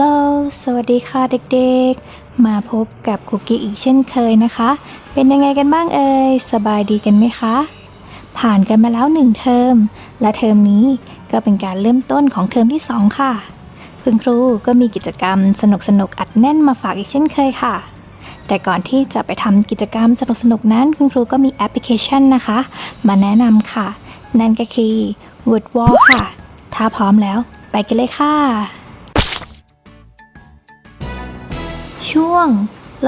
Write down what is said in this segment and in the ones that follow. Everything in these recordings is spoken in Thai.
ลโหลสวัสดีค่ะเด็กๆ มาพบกับคุกกี้อีกเช่นเคยนะคะ เป็นยังไงกันบ้างเอ่ย สบายดีกันไหมคะ ผ่านกันมาแล้วหนึ่งเทอม และเทอมนี้ก็เป็นการเริ่มต้นของเทอมที่สองค่ะ คุณครูก็มีกิจกรรมสนุกๆอัดแน่นมาฝากอีกเช่นเคยค่ะ แต่ก่อนที่จะไปทำกิจกรรมสนุกๆนั้น คุณครูก็มีแอปพลิเคชันนะคะ มาแนะนำค่ะ นั่นก็คือ Woodwall ค่ะ ถ้าพร้อมแล้ว ไปกันเลยค่ะ ช่วง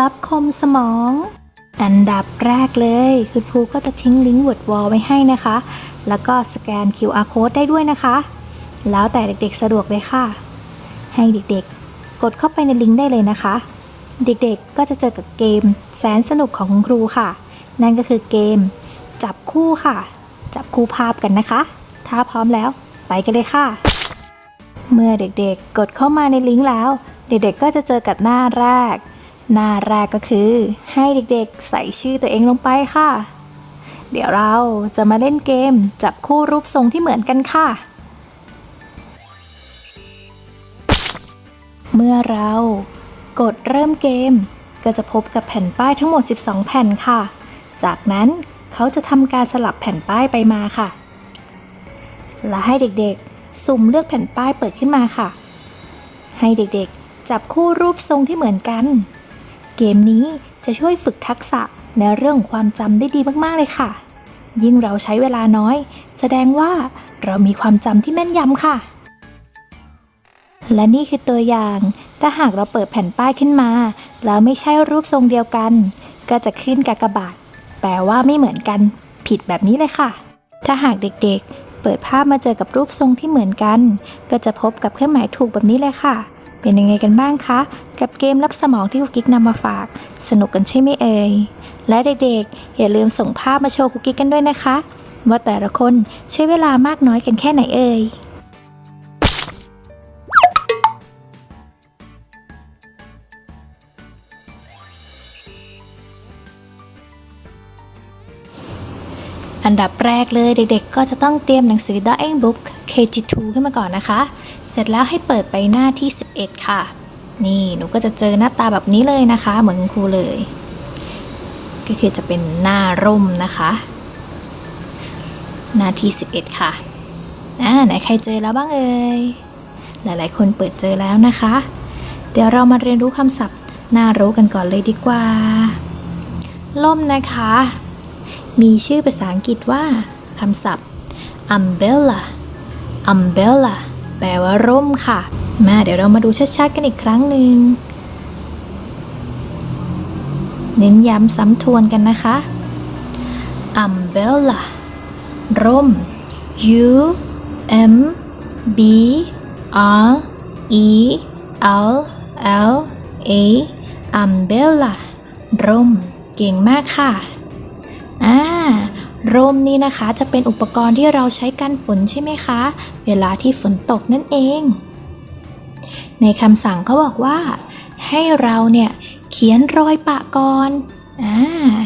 รับคมสมอง อันดับแรกเลยคุณครูก็จะทิ้งลิงก์ Wordwall ไว้ให้นะคะ แล้วก็สแกน QR code ได้ด้วยนะคะ แล้วแต่เด็กๆสะดวกเลยค่ะ ให้เด็กๆ กดเข้าไปในลิงก์ได้เลยนะคะ เด็กๆก็จะเจอกับเกมแสนสนุกของคุณครูค่ะ นั่นก็คือเกม จับคู่ค่ะ จับคู่ภาพกันนะคะ ถ้าพร้อมแล้ว ไปกันเลยค่ะ เมื่อเด็กๆ กดเข้ามาในลิงก์แล้ว เด็กๆก็จะเจอกับหน้าแรก หน้าแรกก็คือ ให้เด็กๆ ใส่ชื่อตัวเองลงไปค่ะ เดี๋ยวเราจะมาเล่นเกม จับคู่รูปทรงที่เหมือนกันค่ะ เมื่อเรากดเริ่มเกม ก็จะพบกับแผ่นป้ายทั้งหมด 12 แผ่นค่ะ จากนั้นเขาจะทำการสลับแผ่นป้ายไปมาค่ะ และให้เด็กๆ สุ่มเลือกแผ่นป้ายเปิดขึ้นมาค่ะ ให้เด็กๆ จับคู่รูปทรงที่เหมือนกัน เกมนี้จะช่วยฝึกทักษะในเรื่องของความจำได้ดีมากๆเลยค่ะ ยิ่งเราใช้เวลาน้อย แสดงว่าเรามีความจำที่แม่นยำค่ะ และนี่คือตัวอย่างถ้าหากเราเปิดแผ่นป้ายขึ้นมา แล้วไม่ใช่รูปทรงเดียวกัน ก็จะขึ้นกากบาท แปลว่าไม่เหมือนกัน ผิดแบบนี้เลยค่ะ ถ้าหากเด็กๆ เปิดภาพมาเจอกับรูปทรงที่เหมือนกัน ก็จะพบกับเครื่องหมายถูกแบบนี้เลยค่ะ เป็นยังไงกันบ้างคะ กับเกมรับสมองที่คุกกิ๊กนำมาฝาก สนุกกันใช่ไหมเอ่ย และเด็กๆ อย่าลืมส่งภาพมาโชว์คุกกิ๊กกันด้วยนะคะ ว่าแต่ละคนใช้เวลามากน้อยกันแค่ไหนเอ่ย อันดับแรกเลยเด็กๆ ก็จะต้องเตรียมหนังสือ Drawing Book KG2 ขึ้นมาก่อนนะคะ เสร็จแล้วให้เปิดไปหน้าที่ 11 ค่ะ นี่หนูก็จะเจอหน้าตาแบบนี้เลยนะคะ เหมือนครูเลย ก็คือจะเป็นหน้าร่มนะคะ หน้าที่ 11 ค่ะอ่าไหนใครเจอแล้วบ้างเอ่ยหลายๆ คนเปิดเจอแล้วนะคะ เดี๋ยวเรามาเรียนรู้คำศัพท์น่ารู้กันก่อนเลยดีกว่า ล่มนะคะ มีชื่อภาษาอังกฤษว่าคำศัพท์ umbrella umbrella แปลว่าร่มค่ะ มาเดี๋ยวเรามาดูชัดๆกันอีกครั้งหนึ่ง เน้นย้ำซ้ำทวนกันนะคะ umbrella ร่ม u m b r e l l a umbrella ร่ม เก่งมากค่ะ อ่าร่มนี่นะคะจะเป็นอุปกรณ์ที่เราใช้กันฝนใช่ไหมคะ เวลาที่ฝนตกนั่นเอง ในคำสั่งเขาบอกว่า ให้เราเนี่ยเขียนรอยปะก่อนอ่า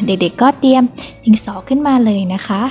เด็กๆก็เตรียมดินสอขึ้นมาเลยนะคะ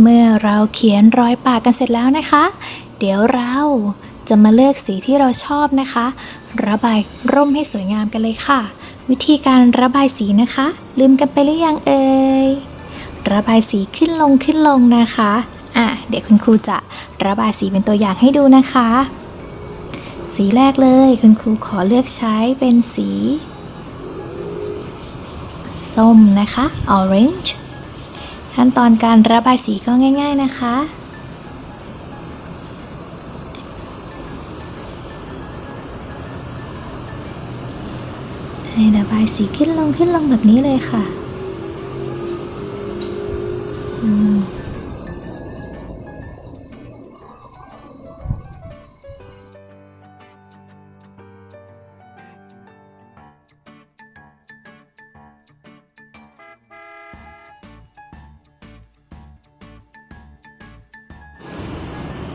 เมื่อเราเขียนรอยปากกันเสร็จแล้วนะคะ เดี๋ยวเราจะมาเลือกสีที่เราชอบนะคะ ระบายร่มให้สวยงามกันเลยค่ะ วิธีการระบายสีนะคะ ลืมกันไปหรือยังเอ่ยระบายสีขึ้นลงขึ้นลงนะคะอะเดี๋ยวคุณครูจะระบายสีเป็นตัวอย่างให้ดูนะคะ สีแรกเลยคุณครูขอเลือกใช้เป็นสี ส้มนะคะ orange ขั้นตอนการระบายสีก็ง่าย ๆนะคะ ให้ระบายสีขึ้นลงขึ้นลงแบบนี้เลยค่ะ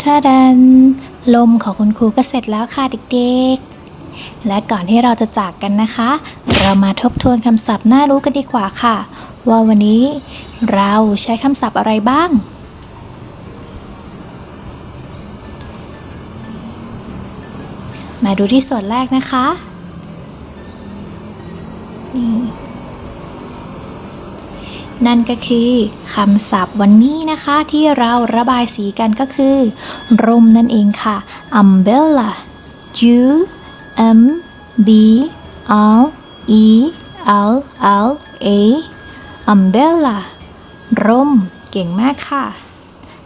ท่าดัน ลมของคุณครูก็เสร็จแล้วค่ะเด็กๆ และก่อนที่เราจะจากกันนะคะ เรามาทบทวนคำศัพท์น่ารู้กันดีกว่าค่ะ ว่าวันนี้เราใช้คำศัพท์อะไรบ้างมาดูที่ส่วนแรกนะคะ นั่นก็คือคำศัพท์วันนี้นะคะที่เราระบายสีกันก็คือ ร่มนั่นเองค่ะ umbrella U M B R E L L A umbrella ร่ม เก่งมากค่ะ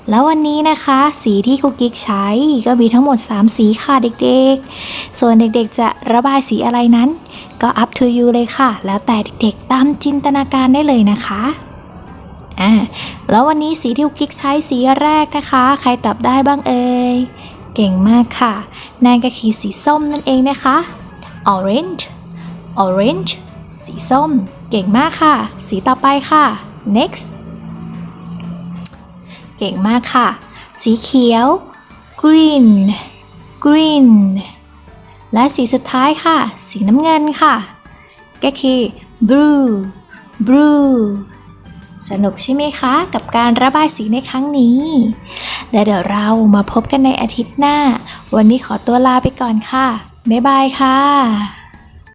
แล้ววันนี้นะคะสีที่ครูกิ๊กใช้ก็มีทั้งหมด 3 สีค่ะเด็กๆ ส่วนเด็กๆจะระบายสีอะไรนั้น ก็ up to you เลยค่ะ แล้วแต่เด็กๆตามจินตนาการได้เลยนะคะอ่าแล้ววันนี้สีที่ครูกิ๊กใช้สีแรกนะคะ ใครตอบได้บ้างเอ่ยเก่งมากค่ะนั่นก็คือสีส้มนั่นเองนะคะ orange orange สีส้ม เก่งมากค่ะ สีต่อไปค่ะ next ก่งมากค่ะ สีเขียว green green และสีสุดท้ายค่ะ สีน้ำเงินค่ะ ก็คือ blue blue สนุกใช่ไหมคะ กับการระบายสีในครั้งนี้และเดี๋ยวเรามาพบกันในอาทิตย์หน้า วันนี้ขอตัวลาไปก่อนค่ะ บ๊ายบายค่ะ